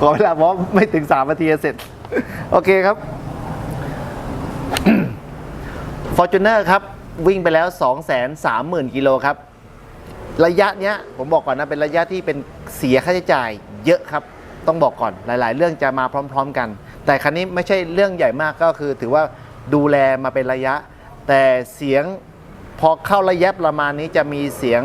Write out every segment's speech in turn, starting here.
ขอเวลาเพราะไม่ถึงสามนาทีเสร็จ โอเคครับ Fortuner ครับ วิ่งไปแล้ว 2 3 0 0 0 0 กิโลครับ ระยะเนี้ย ผมบอกก่อนนะ เป็นระยะที่เป็นเสียค่าใช้จ่าย เยอะครับ ต้องบอกก่อนหลาย ๆ เรื่องจะมาพร้อม ๆ กัน แต่คันนี้ไม่ใช่เรื่องใหญ่มากก็คือ ถือว่าดูแลมาเป็นระยะ แต่เสียงพอเข้าระยะประมาณนี้จะมีเสียง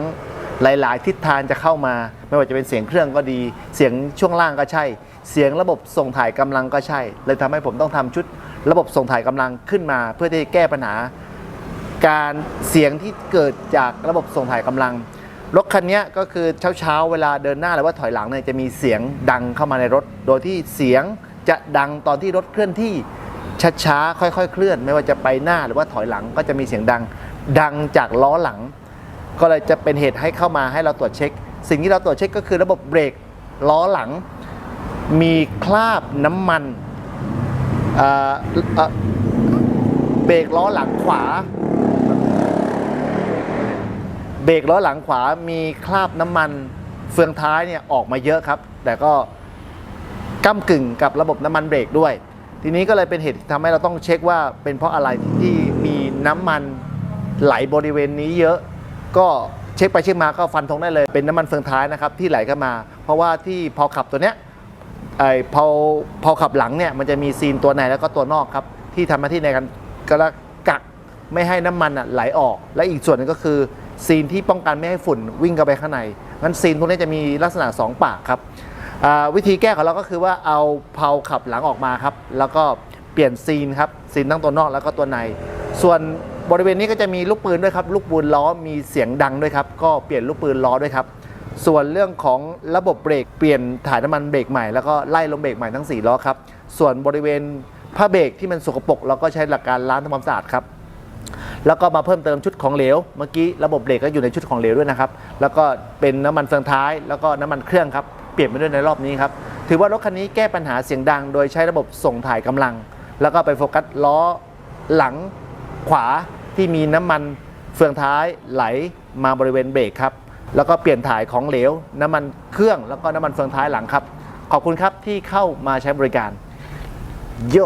หลาย ๆ ทิศทางจะเข้ามา ไม่ว่าจะเป็นเสียงเครื่องก็ดี เสียงช่วงล่างก็ใช่ เสียงระบบส่งถ่ายกำลังก็ใช่ เลยทำให้ผมต้องทำชุดระบบส่งถ่ายกำลังขึ้นมา เพื่อที่จะแก้ปัญหา การเสียงที่เกิดจากระบบส่งถ่ายกำลังรถคันนี้ก็คือเช้าๆเวลาเดินหน้าหรือว่าถอยหลังเนี่ยจะมีเสียงดังเข้ามาในรถ โดยที่เสียงจะดังตอนที่รถเคลื่อนที่ช้าๆค่อย ๆ เคลื่อน ไม่ว่าจะไปหน้าหรือว่าถอยหลังก็จะมีเสียงดัง ดังจากล้อหลัง ก็เลยจะเป็นเหตุให้เข้ามาให้เราตรวจเช็ค สิ่งที่เราตรวจเช็คก็คือระบบเบรกล้อหลัง มีคราบน้ำมันเบรกล้อหลังขวา เบรกล้อหลังขวามีคราบน้ำมันเฟืองท้ายเนี่ยออกมาเยอะครับ แต่ก็ก้ากึ่งกับระบบน้ำมันเบรกด้วย ทีนี้ก็เลยเป็นเหตุที่ทำให้เราต้องเช็คว่าเป็นเพราะอะไรที่มีน้ำมันไหลบริเวณนี้เยอะ ก็เช็คไปเช็คมาก็ฟันธงได้เลย เป็นน้ำมันเฟืองท้ายนะครับที่ไหลเข้ามา เพราะว่าที่พอขับตัวเนี้ยไอพอพอขับหลังเนี่ยมันจะมีซีนตัวในแล้วก็ตัวนอกครับที่ทำหน้าที่ในการกระกักไม่ให้น้ำมันอะไหลออก และอีกส่วนหนึงก็คือซีนที่ป้องกันไม่ให้ฝุ่นวิ่งเข้าไปข้างในงั้นซีนพวกนี้จะมีลักษณะ2ปากครับอ่าวิธีแก้ของเราก็คือว่าเอาเพาขับหลังออกมาครับแล้วก็เปลี่ยนซีนครับซีนทั้งตัวนอกแล้วก็ตัวใน ส่วน บริเวณนี้ก็จะมีลูกปืนด้วยครับ ลูกปืนล้อมีเสียงดังด้วยครับ ก็เปลี่ยนลูกปืนล้อด้วยครับ ส่วนเรื่องของระบบเบรกเปลี่ยนถ่ายน้ำมันเบรกใหม่แล้วก็ไล่ลมเบรกใหม่ทั้ง4ล้อครับ ส่วนบริเวณผ้าเบรกที่มันสกปรกเราก็ใช้หลักการล้างทำความสะอาดครับ แล้วก็มาเพิ่มเติมชุดของเหลว เมื่อกี้ระบบเบรกก็อยู่ในชุดของเหลวด้วยนะครับ แล้วก็เป็นน้ำมันเฟืองท้าย แล้วก็น้ำมันเครื่องครับเปลี่ยนไปด้วยในรอบนี้ครับ ถือว่ารถคันนี้แก้ปัญหาเสียงดัง โดยใช้ระบบส่งถ่ายกำลัง แล้วก็ไปโฟกัสล้อหลัง ขวาที่มีน้ำมันเฟืองท้ายไหลมาบริเวณเบรกครับ แล้วก็เปลี่ยนถ่ายของเหลว น้ำมันเครื่องแล้วก็น้ำมันเฟืองท้ายหลังครับ ขอบคุณครับที่เข้ามาใช้บริการโย